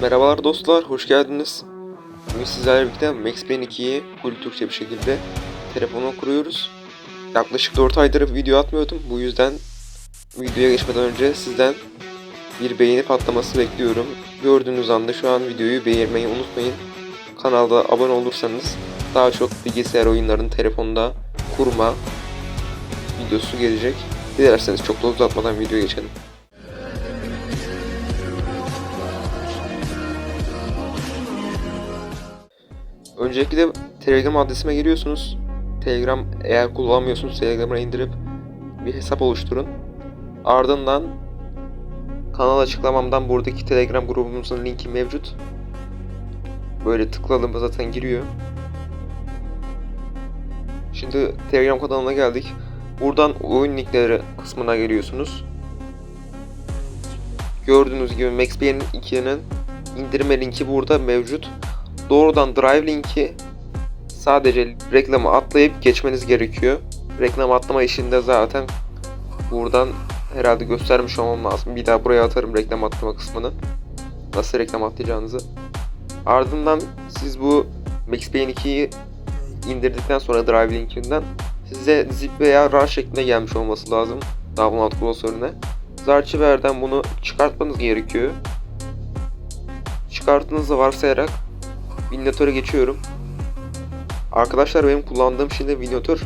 Merhabalar dostlar, hoş geldiniz. Bugün sizlerle birlikte Max Payne 2'yi full Türkçe bir şekilde telefona kuruyoruz. Yaklaşık 4 aydır video atmıyordum. Bu yüzden videoya geçmeden önce sizden bir beğeni patlaması bekliyorum. Gördüğünüz anda şu an videoyu beğenmeyi unutmayın. Kanalda abone olursanız daha çok bilgisayar oyunlarını telefonda kurma videosu gelecek. Dilerseniz çok da uzatmadan videoya geçelim. Öncelikle Telegram adresime giriyorsunuz. Telegram eğer kullanmıyorsunuz Telegram'a indirip bir hesap oluşturun. Ardından kanal açıklamamdan buradaki Telegram grubumuzun linki mevcut. Böyle tıkladığımda zaten giriyor. Şimdi Telegram kanalına geldik. Buradan oyun linkleri kısmına geliyorsunuz. Gördüğünüz gibi Max Payne 2'nin indirme linki burada mevcut. Doğrudan Drive linki sadece reklamı atlayıp geçmeniz gerekiyor. Reklam atlama işinde zaten buradan herhalde göstermiş olmam lazım. Bir daha buraya atarım reklam atlama kısmını. Nasıl reklam atlayacağınızı. Ardından siz bu Max Payne 2'yi indirdikten sonra Drive linkinden size zip veya RAR şeklinde gelmiş olması lazım. Download klasörüne. Zarchiver'den bunu çıkartmanız gerekiyor. Çıkarttığınızı varsayarak Windlator'a geçiyorum. Arkadaşlar benim kullandığım şimdi Windlator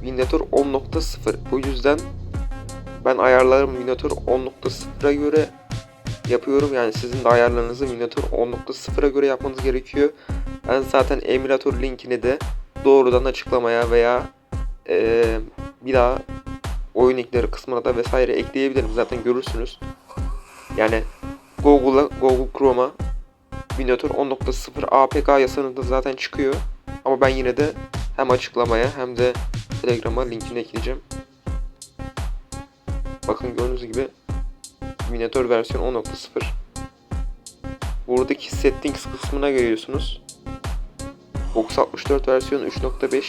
Windlator 10.0 bu yüzden ben ayarlarım Windlator 10.0'a göre yapıyorum yani sizin de ayarlarınızı Windlator 10.0'a göre yapmanız gerekiyor. Ben zaten emülatör linkini de doğrudan açıklamaya veya eee, bir daha oyun linkleri kısmına da vesaire ekleyebilirim zaten görürsünüz. Yani Google'a, Google Chrome'a Miniatur 10.0 APK yasanında zaten çıkıyor. Ama ben yine de hem açıklamaya hem de Telegram'a linkini ekleyeceğim. Bakın gördüğünüz gibi Miniatur versiyon 10.0 Buradaki settings kısmına geliyorsunuz. Box 64 versiyon 3.5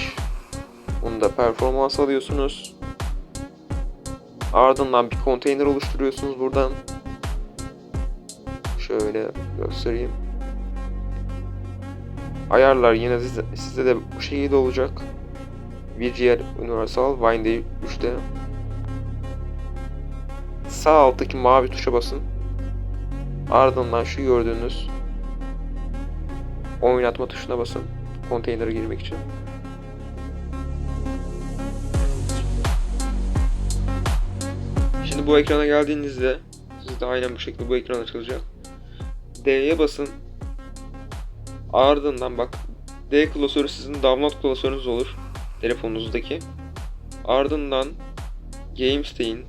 Bunu performans alıyorsunuz. Ardından bir konteyner oluşturuyorsunuz buradan. Şöyle göstereyim. Ayarlar yine size, size de bu şekilde olacak. VGR Universal Wine 3'te. Sağ alttaki mavi tuşa basın. Ardından şu gördüğünüz oynatma tuşuna basın. Konteynere girmek için. Şimdi bu ekrana geldiğinizde sizde aynen bu şekilde bu ekran açılacak. D'ye basın. Ardından bak D klasörü sizin download klasörünüz olur. Telefonunuzdaki. Ardından Games deyin.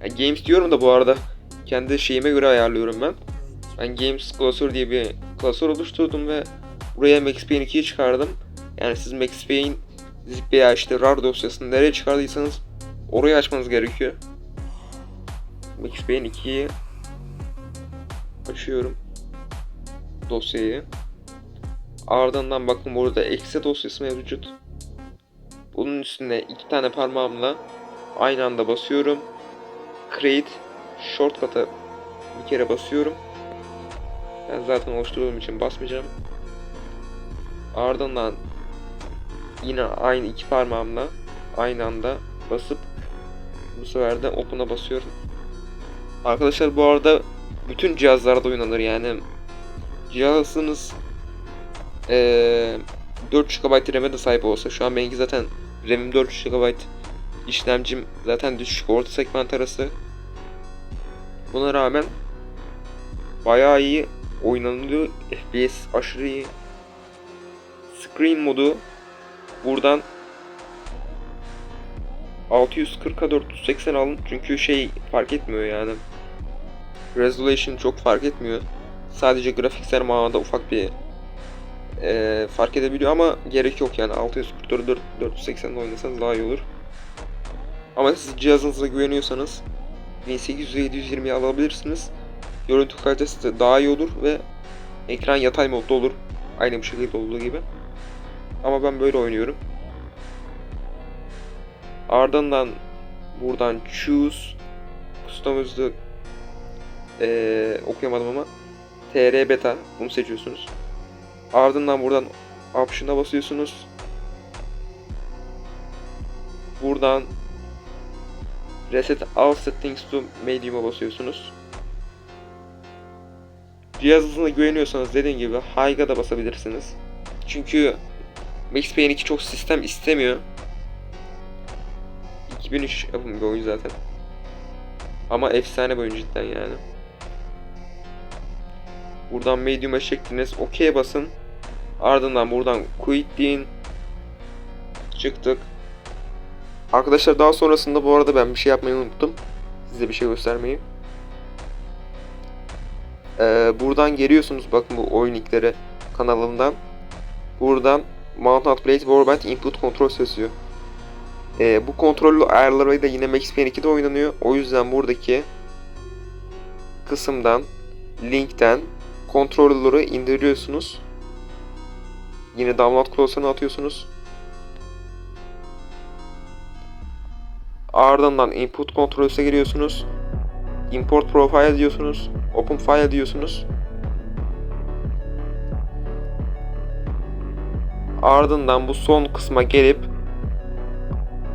Yani Games diyorum da bu arada kendi şeyime göre ayarlıyorum ben. Ben Games klasör diye bir klasör oluşturdum ve buraya Max Payne 2'yi çıkardım. Yani siz Max Payne zip veya işte RAR dosyasını nereye çıkardıysanız orayı açmanız gerekiyor. Max Payne 2'yi açıyorum dosyayı. Ardından bakın burada exe dosyası mevcut. Bunun üstüne iki tane parmağımla aynı anda basıyorum. Create shortcut'a bir kere basıyorum. Ben zaten oluşturduğum için basmayacağım. Ardından yine aynı iki parmağımla aynı anda basıp bu sefer de open'a basıyorum. Arkadaşlar bu arada bütün cihazlarda oynanır yani cihazınız ee, 4 GB RAM'e de sahip olsa şu an benimki zaten RAM'im 4 GB işlemcim zaten düşük orta segment arası. Buna rağmen bayağı iyi oynanılıyor FPS aşırı iyi. Screen modu buradan 640'a 480 alın. Çünkü şey fark etmiyor yani. Resolution çok fark etmiyor sadece grafiksel manada ufak bir e, fark edebiliyor ama gerek yok yani 644 480'de oynasanız daha iyi olur. Ama siz cihazınıza güveniyorsanız 1800'e 720'ye alabilirsiniz. Görüntü kalitesi de daha iyi olur ve ekran yatay modda olur. Aynı bu şekilde olduğu gibi. Ama ben böyle oynuyorum. Ardından buradan choose customized Ee, okuyamadım ama TR beta bunu seçiyorsunuz. Ardından buradan option'a basıyorsunuz. Buradan reset all settings to medium'a basıyorsunuz. Cihaz hızına güveniyorsanız dediğim gibi high'a da basabilirsiniz. Çünkü Max Payne 2 çok sistem istemiyor. 2003 yapımı bir oyun zaten. Ama efsane bir oyun cidden yani. Buradan medium'a çektiniz. OK'ye basın. Ardından buradan quit deyin. Çıktık. Arkadaşlar daha sonrasında bu arada ben bir şey yapmayı unuttum. Size bir şey göstermeyi. Ee, buradan geliyorsunuz bakın bu oyun linkleri kanalımdan. Buradan Mount Blade Warband Input Control yazıyor. Ee, bu kontrollü ayarları da yine Max Payne 2'de oynanıyor. O yüzden buradaki kısımdan linkten kontrolleri indiriyorsunuz. Yine download klasörüne atıyorsunuz. Ardından input controls'e giriyorsunuz. Import profile diyorsunuz. Open file diyorsunuz. Ardından bu son kısma gelip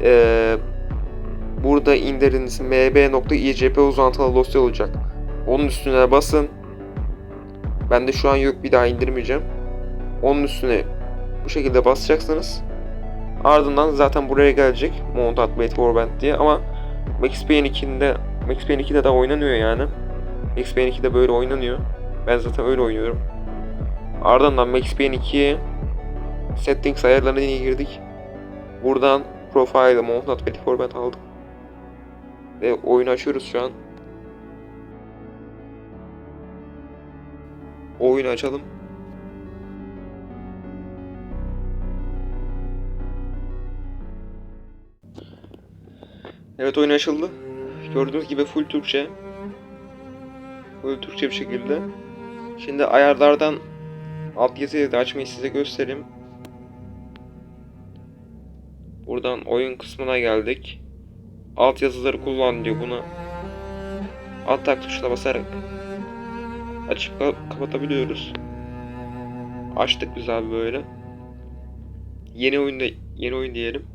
eee burada indirdiğiniz mb.icp uzantılı dosya olacak. Onun üstüne basın. Ben de şu an yok bir daha indirmeyeceğim. Onun üstüne bu şekilde basacaksınız. Ardından zaten buraya gelecek Mount Blade Warband diye ama Max Payne 2'de Max Payne 2'de de oynanıyor yani. Max Payne 2'de böyle oynanıyor. Ben zaten öyle oynuyorum. Ardından Max Payne 2'ye Settings ayarlarına girdik. Buradan Profile Mount Blade Warband aldık. Ve oyunu açıyoruz şu an. Oyunu açalım. Evet oyun açıldı. Gördüğünüz gibi full Türkçe. Full Türkçe bir şekilde. Şimdi ayarlardan altyazıyı da açmayı size göstereyim. Buradan oyun kısmına geldik. Altyazıları kullan diyor bunu. Alt tak tuşuna basarak açıp ka- kapatabiliyoruz. Açtık biz abi böyle. Yeni oyunda yeni oyun diyelim.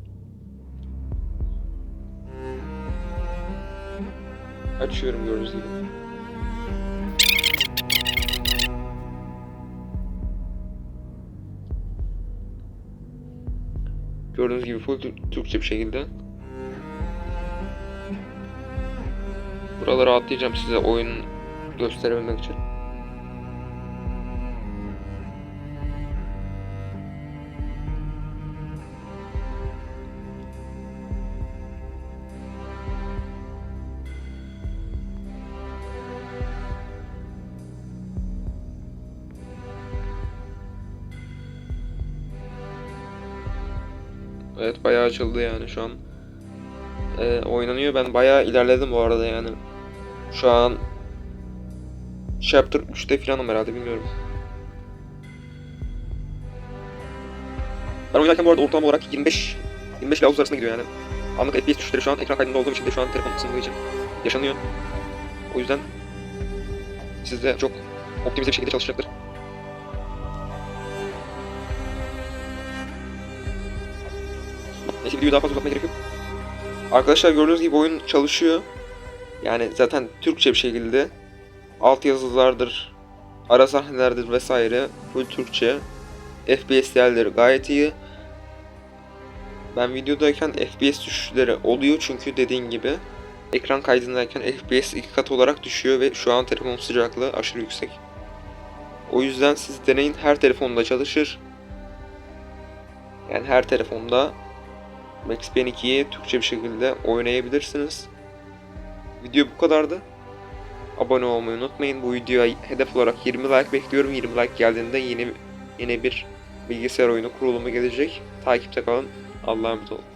Açıyorum gördüğünüz gibi. Gördüğünüz gibi full Tür- Türkçe bir şekilde. Buraları atlayacağım size oyun gösterebilmek için. Evet bayağı açıldı yani şu an. Ee, oynanıyor. Ben bayağı ilerledim bu arada yani. Şu an Chapter 3'te falanım herhalde bilmiyorum. Ben oynarken bu arada ortalama olarak 25 25 ile 30 arasında gidiyor yani. Anlık FPS düşüşleri şu an ekran kaydında olduğum için de şu an telefon ısındığı için yaşanıyor. O yüzden sizde çok optimize bir şekilde çalışacaktır. Neyse videoyu daha fazla uzatmaya gerek yok. Arkadaşlar gördüğünüz gibi oyun çalışıyor. Yani zaten Türkçe bir şekilde. Alt yazılardır, ara sahnelerdir vesaire. Full Türkçe. FPS değerleri gayet iyi. Ben videodayken FPS düşüşleri oluyor çünkü dediğim gibi ekran kaydındayken FPS iki kat olarak düşüyor ve şu an telefon sıcaklığı aşırı yüksek. O yüzden siz deneyin her telefonda çalışır. Yani her telefonda Max Payne 2'yi Türkçe bir şekilde oynayabilirsiniz. Video bu kadardı. Abone olmayı unutmayın. Bu videoya hedef olarak 20 like bekliyorum. 20 like geldiğinde yeni yeni bir bilgisayar oyunu kurulumu gelecek. Takipte kalın. Allah'a emanet olun.